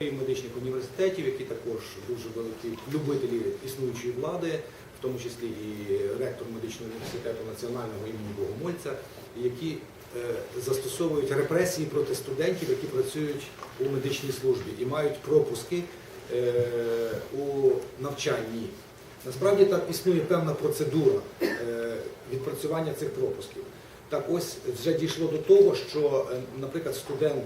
Медичних університетів, які також дуже великі любителі існуючої влади, в тому числі і ректор медичного університету національного імені Богомольця, які е, застосовують репресії проти студентів, які працюють у медичній службі і мають пропуски е, у навчанні. Насправді там існує певна процедура е, відпрацювання цих пропусків. Так ось вже дійшло до того, що, наприклад, студент,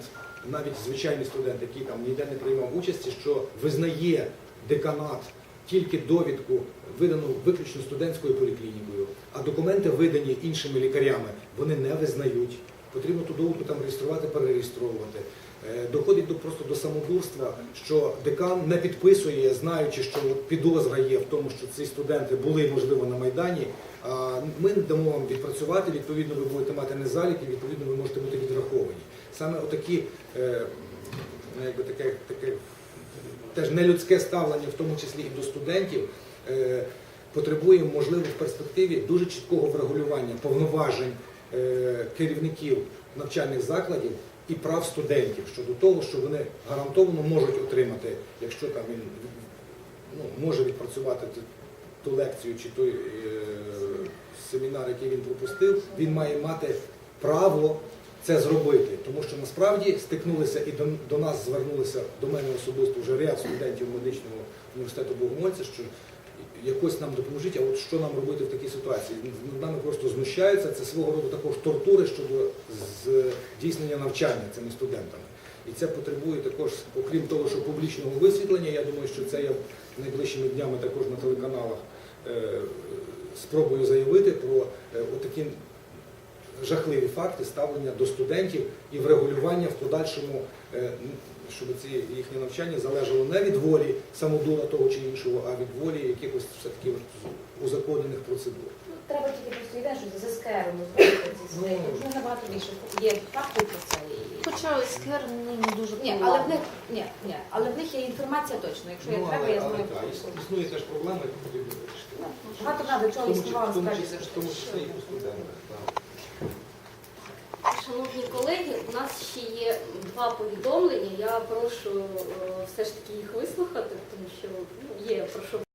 навіть звичайний студент, який там ніде не приймав участі, що визнає деканат тільки довідку, видану виключно студентською поліклінікою, а документи видані іншими лікарями, вони не визнають. Потрібно ту довідку там реєструвати, перереєстровувати. Е, Доходить до просто до самодурства, що декан не підписує, знаючи, що підозра є в тому, що ці студенти були можливо на майдані. А ми дамо вам відпрацювати. Відповідно, ви будете мати не заліки, відповідно, ви можете бути відраховані. Саме отакі, е, ну, якби таке, таке теж нелюдське ставлення, в тому числі і до студентів. е, Потребує, можливо, в перспективі дуже чіткого врегулювання повноважень керівників навчальних закладів і прав студентів щодо того, що вони гарантовано можуть отримати, якщо там він ну, може відпрацювати ту- лекцію чи той е, семінар, який він пропустив, він має мати право це зробити. Тому що насправді стикнулися і до, до нас звернулися до мене особисто вже ряд студентів медичного університету Богомольця, що якось нам допоможіть, а от що нам робити в такій ситуації? Над нами просто знущаються, це свого роду також тортури щодо здійснення навчання цими студентами. І це потребує також, окрім того, що публічного висвітлення, я думаю, що це я найближчими днями також на телеканалах е, спробую заявити про е, отакі жахливі факти ставлення до студентів і врегулювання в подальшому, е, щоб ці їхнє навчання залежало не від волі самодура того чи іншого, а від волі якихось все-таки узаконених процедур. Ну, Треба тільки просто йде, що з СКР Ну, набагато більше є фактів про це. І- Хоча СКР не, дуже Ні, але в них ні, ні, але в них є інформація точно. Якщо я Ну, треба, я знаю. іс- існує теж проблема, яку потрібно вирішити. Багато треба В чого існувало справді в тому числі і у студентах. так. Шановні колеги, у нас ще є два повідомлення. Я прошу е, все ж таки їх вислухати, тому що ну, є про що